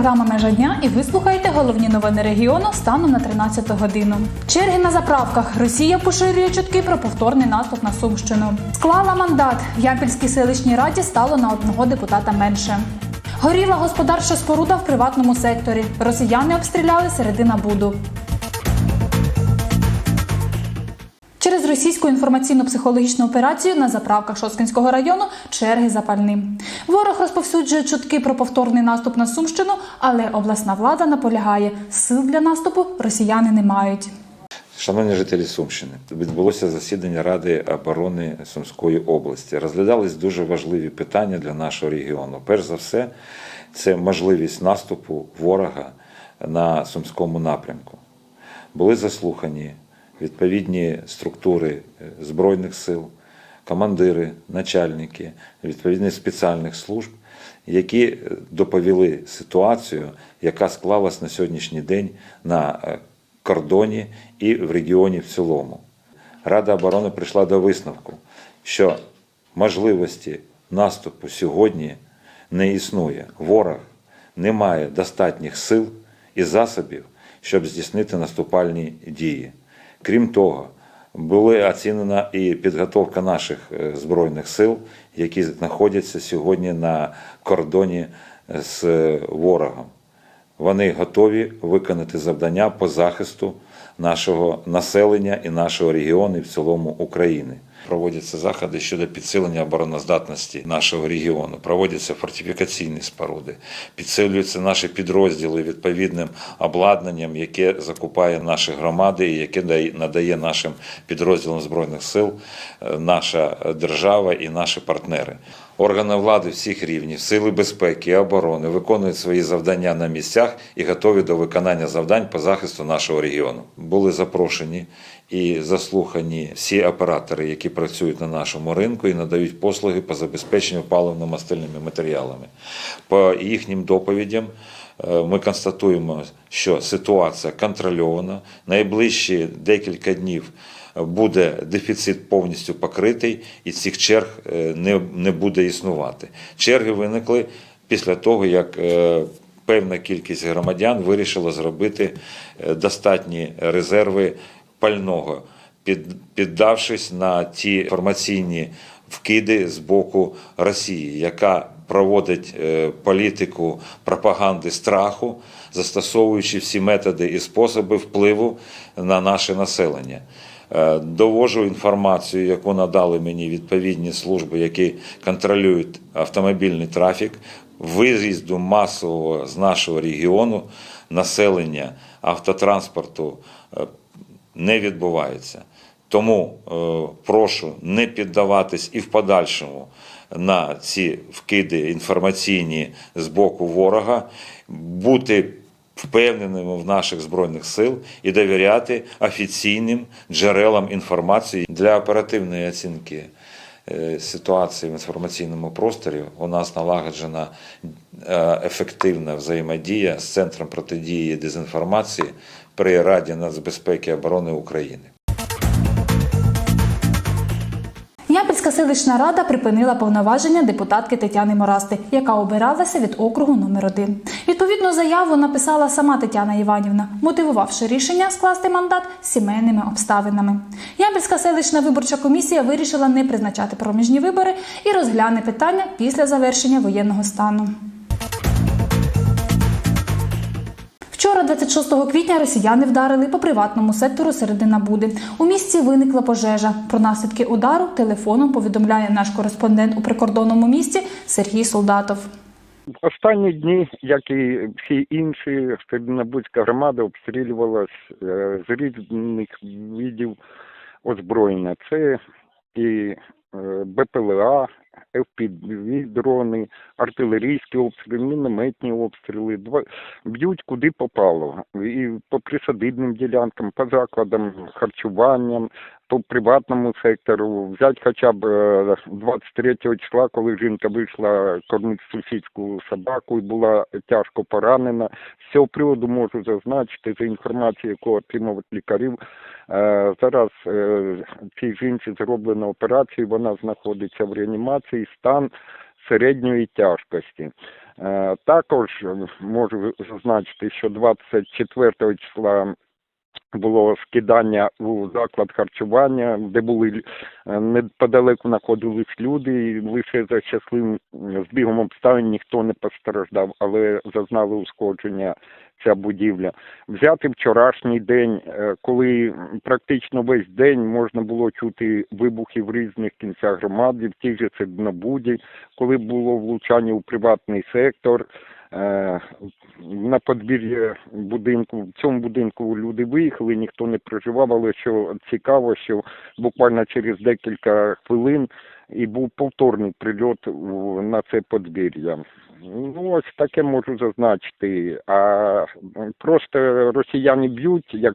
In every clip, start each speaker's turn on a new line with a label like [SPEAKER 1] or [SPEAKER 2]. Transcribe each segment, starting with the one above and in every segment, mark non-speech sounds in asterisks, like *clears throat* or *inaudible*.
[SPEAKER 1] програма Межа дня і ви слухаєте головні новини регіону станом на 13 годину. Черги на заправках. Росія поширює чутки про повторний наступ на Сумщину. Склала мандат. В Ямпільській селищній раді стало на одного депутата менше. Горіла господарча споруда в приватному секторі. Росіяни обстріляли середина буду. Російську інформаційно-психологічну операцію на заправках Шосткинського району черги запальні. Ворог розповсюджує чутки про повторний наступ на Сумщину, але обласна влада наполягає, сил для наступу росіяни не мають.
[SPEAKER 2] Шановні жителі Сумщини, відбулося засідання Ради оборони Сумської області. Розглядались дуже важливі питання для нашого регіону. Перш за все, це можливість наступу ворога на Сумському напрямку. Були заслухані відповідні структури е, Збройних сил, командири, начальники відповідних спеціальних служб, які е, доповіли ситуацію, яка склалась на сьогоднішній день на е, кордоні і в регіоні в цілому. Рада оборони прийшла до висновку, що можливості наступу сьогодні не існує. Ворог не має достатніх сил і засобів, щоб здійснити наступальні дії. Крім того, була оцінена і підготовка наших е, збройних сил, які знаходяться сьогодні на кордоні з е, ворогом. Вони готові виконати завдання по захисту нашого населення і нашого регіону, і в цілому України. Проводяться заходи щодо підсилення обороноздатності нашого регіону. Проводяться фортифікаційні споруди, підсилюються наші підрозділи відповідним обладнанням, яке закупає наші громади і яке надає нашим підрозділам збройних сил е, наша держава і наші партнери. Органи влади всіх рівнів, сили безпеки і оборони виконують свої завдання на місцях і готові до виконання завдань по захисту нашого регіону. Були запрошені і заслухані всі оператори, які працюють на нашому ринку і надають послуги по забезпеченню паливно-мастильними матеріалами. По їхнім доповідям е, ми констатуємо, що ситуація контрольована. Найближчі декілька днів буде дефіцит повністю покритий, і цих черг е, не, буде існувати. Черги виникли після того, як е, певна кількість громадян вирішила зробити е, достатні резерви пального, під, піддавшись на ті інформаційні вкиди з боку Росії, яка проводить е, політику пропаганди страху, застосовуючи всі методи і способи впливу на наше населення. Е, Довожу інформацію, яку надали мені відповідні служби, які контролюють автомобільний трафік, виїзду масового з нашого регіону населення автотранспорту е, не відбувається. Тому е, прошу не піддаватись і в подальшому на ці вкиди інформаційні з боку ворога, бути впевненими в наших збройних сил і довіряти офіційним джерелам інформації для оперативної оцінки е, ситуації в інформаційному просторі. У нас налагоджена ефективна взаємодія з центром протидії дезінформації при Раді нацбезпеки і оборони України.
[SPEAKER 1] Ямпільська селищна рада припинила повноваження депутатки Тетяни Морасти, яка обиралася від округу номер 1 Відповідну заяву написала сама Тетяна Іванівна, мотивувавши рішення скласти мандат сімейними обставинами. Ямпільська селищна виборча комісія вирішила не призначати проміжні вибори і розгляне питання після завершення воєнного стану. Вчора, 26 квітня, росіяни вдарили по приватному сектору середина Буди. У місті виникла пожежа. Про наслідки удару телефоном повідомляє наш кореспондент у прикордонному місті Сергій Солдатов.
[SPEAKER 3] Останні дні, як і всі інші, Серединобудська громада обстрілювалась е, з різних видів озброєння. Це і е, БПЛА, FPV дрони, артилерійські обстріли, мінометні обстріли. Б'ють куди попало. І по присадибним ділянкам, по закладам харчуванням, по приватному сектору. Взять хоча б е, 23 числа, коли жінка вийшла кормити сусідську собаку і була тяжко поранена. З цього приводу можу зазначити за інформацією, яку отримав лікарів. е, Зараз е, цій жінці зроблено операцію, вона знаходиться в реанімації, стан середньої тяжкості. Е, Також можу зазначити, що 24 числа було скидання у заклад харчування, де були е, неподалеку знаходились люди, і лише за щасливим збігом обставин ніхто не постраждав, але зазнали ушкодження ця будівля. Взяти вчорашній день, е, коли практично весь день можна було чути вибухи в різних кінцях громади, в тій же Циднобуді, коли було влучання у приватний сектор. Е, На подвір'я будинку в цьому будинку люди виїхали, ніхто не проживав, але що цікаво, що буквально через декілька хвилин і був повторний прильот на це подвір'я. Ну, ось таке можу зазначити. А просто росіяни б'ють, як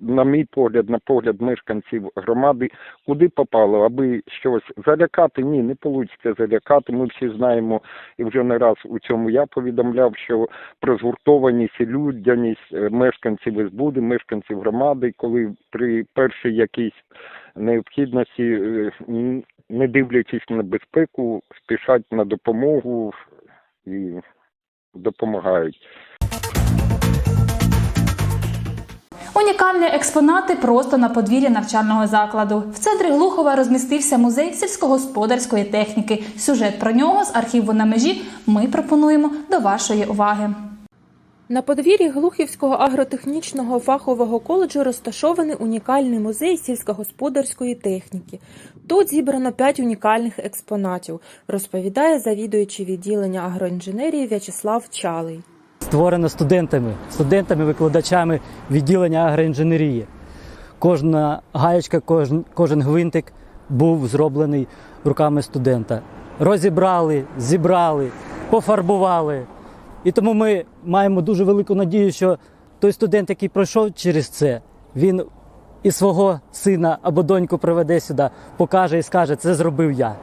[SPEAKER 3] на мій погляд, на погляд мешканців громади, куди попало, аби щось залякати. Ні, не вийде залякати. Ми всі знаємо, і вже не раз у цьому я повідомляв, що про згуртованість і людяність е, мешканців СБУДи, мешканців громади, коли при першій якійсь необхідності, е, не дивлячись на безпеку, спішать на допомогу і допомагають.
[SPEAKER 1] Унікальні експонати просто на подвір'ї навчального закладу. В центрі Глухова розмістився музей сільськогосподарської техніки. Сюжет про нього з архіву на межі ми пропонуємо до вашої уваги.
[SPEAKER 4] На подвір'ї Глухівського агротехнічного фахового коледжу розташований унікальний музей сільськогосподарської техніки. Тут зібрано п'ять унікальних експонатів, розповідає завідуючий відділення агроінженерії В'ячеслав Чалий.
[SPEAKER 5] створено студентами, студентами-викладачами відділення агроінженерії. Кожна гаєчка, кожен, кожен гвинтик був зроблений руками студента. Розібрали, зібрали, пофарбували. І тому ми маємо дуже велику надію, що той студент, який пройшов через це, він і свого сина або доньку приведе сюди, покаже і скаже, це зробив я.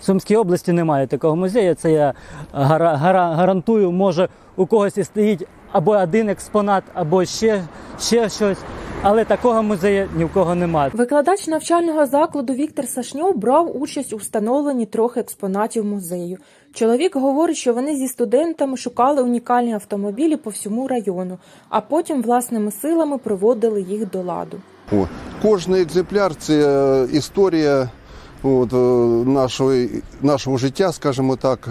[SPEAKER 5] В Сумській області немає такого музею. Це я гара- гара- гарантую, може у когось і стоїть або один експонат, або ще, ще щось. Але такого музею ні в кого немає.
[SPEAKER 4] Викладач навчального закладу Віктор Сашньов брав участь у встановленні трьох експонатів музею. Чоловік говорить, що вони зі студентами шукали унікальні автомобілі по всьому району, а потім власними силами приводили їх до ладу.
[SPEAKER 6] О, Кожний екземпляр це е, історія от, е, нашого, нашого життя, скажімо так.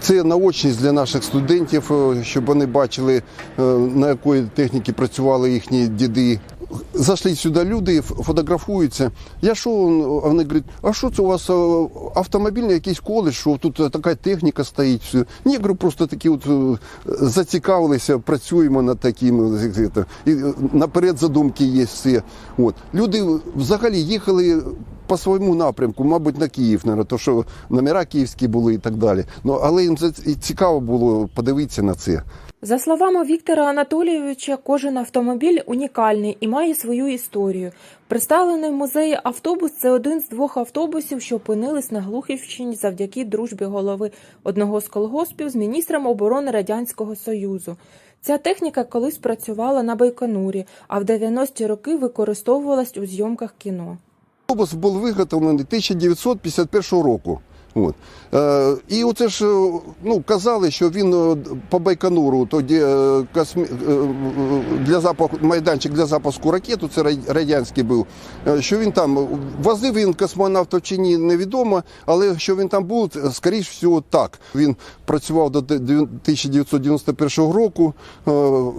[SPEAKER 6] Це наочність для наших студентів, е, щоб вони бачили, е, на якої техніці працювали їхні діди. Зайшли сюди люди, фотографуються. Я що, вони говорять, а що це у вас е, автомобільний якийсь коледж, що тут така техніка стоїть? Ні, говорю, просто такі от зацікавилися, працюємо над таким. І наперед задумки є все. От. Люди взагалі їхали по своєму напрямку, мабуть, на Київ, наверное, то що номера київські були і так далі. Ну, але їм цікаво було подивитися на це.
[SPEAKER 4] За словами Віктора Анатолійовича, кожен автомобіль унікальний і має свою історію. Представлений в музеї автобус це один з двох автобусів, що опинились на Глухівщині завдяки дружбі голови одного з колгоспів з міністром оборони Радянського Союзу. Ця техніка колись працювала на Байконурі, а в 90-ті роки використовувалась у зйомках кіно.
[SPEAKER 6] Автобус був виготовлений 1951 року. От. Е, і оце ж е, ну, казали, що він е, по Байконуру, тоді е, космі... для запуску, майданчик для запуску ракету, це радянський був, що він там возив він космонавтів чи ні, невідомо, але що він там був, скоріш всього, так. Він працював до 1991 року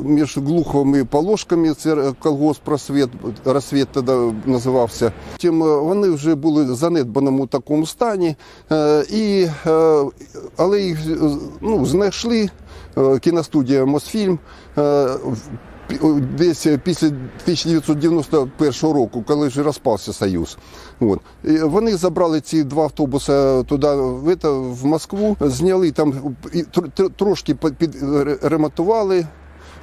[SPEAKER 6] між Глуховим і Положками, це колгосп просвіт, розсвіт тоді називався. Е, вони вже були в занедбаному такому стані, і, е, але їх е, ну, знайшли е, кіностудія Мосфільм. е, Десь після 1991 року, коли вже розпався Союз. От. І вони забрали ці два автобуси туди, в, в Москву, зняли там трошки під- підремонтували.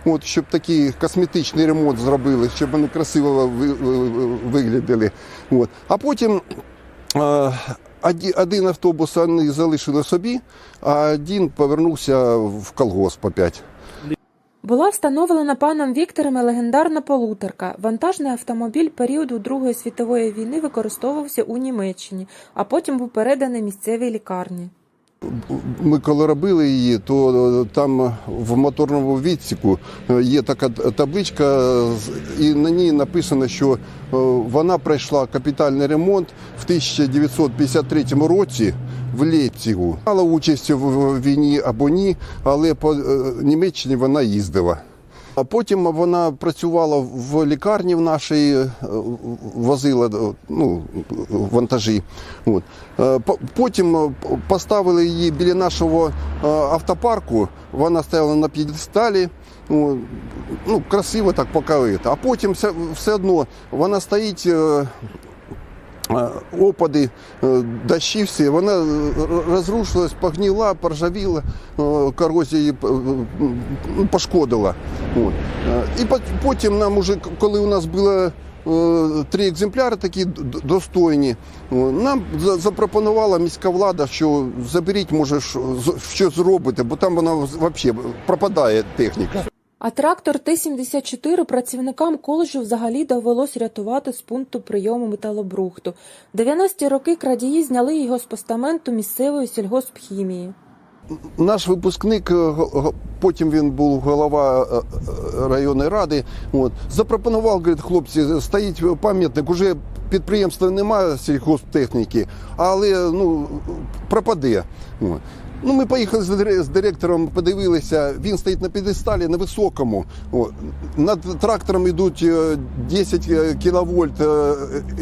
[SPEAKER 6] От, щоб такий косметичний ремонт зробили, щоб вони красиво ви- ви- виглядали. От. А потім е, один автобус залишили собі, а один повернувся в колгосп опять.
[SPEAKER 4] Була встановлена паном Віктором легендарна полуторка. Вантажний автомобіль періоду Другої світової війни використовувався у Німеччині, а потім був переданий місцевій лікарні.
[SPEAKER 6] Ми коли робили її, то е, там в моторному відсіку е, є така табличка, і на ній написано, що е, вона пройшла капітальний ремонт в 1953 році в Лейпцигу. Мала участь в- війні або ні, але по Німеччині вона їздила. А потім вона працювала в лікарні в нашій, е, возила е, ну, вантажі. От. Е, Потім поставили її біля нашого автопарку. Вона стояла на п'єдесталі. Ну, красиво так поки. А потім все, все одно вона стоїть. Е, Опади, е, дощі всі, вона е, розрушилась, погніла, поржавіла, ну, пошкодила. От. І потім нам уже, коли у нас було три екземпляри такі достойні, нам за- запропонувала міська влада, що заберіть, може, щось зробите, бо там вона взагалі пропадає техніка.
[SPEAKER 4] А трактор Т-74 працівникам коледжу взагалі довелось рятувати з пункту прийому металобрухту. В 90-ті роки крадії зняли його з постаменту місцевої сільгоспхімії.
[SPEAKER 6] Наш випускник, е, потім він був голова е, е, районної ради. От, запропонував, говорить, хлопці, стоїть пам'ятник, уже підприємства немає сільхозтехніки, але ну, пропаде. От. Ну, ми поїхали з директором, подивилися, він стоїть на підесталі на високому. Над трактором йдуть е, 10 кВт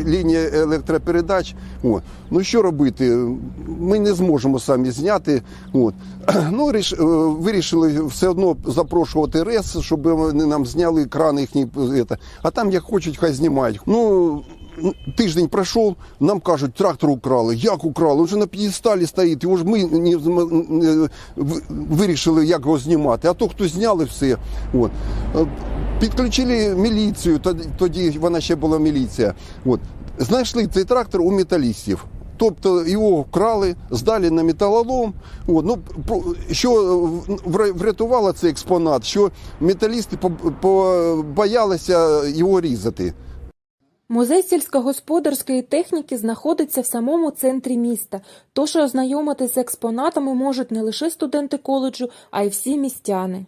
[SPEAKER 6] лінія електропередач. Ну що робити? Ми не зможемо самі зняти. *clears throat* Ну, е, вирішили все одно запрошувати РЕС, щоб вони нам зняли крани їхні. е. А там як хочуть, хай знімають. Ну, Тиждень пройшов, нам кажуть, трактор украли. Як украли? Вже на п'єдесталі стоїть. Його ж ми не, вирішили, як його знімати. А то, хто зняли все. От. Е, Підключили міліцію, тоді, вона ще була міліція. От. Знайшли цей трактор у металістів. Тобто його вкрали, здали на металолом. От. Ну, що врятувало цей експонат, що металісти по- побоялися його різати.
[SPEAKER 4] Музей сільськогосподарської техніки знаходиться в самому центрі міста, тож ознайомитися з експонатами можуть не лише студенти коледжу, а й всі містяни.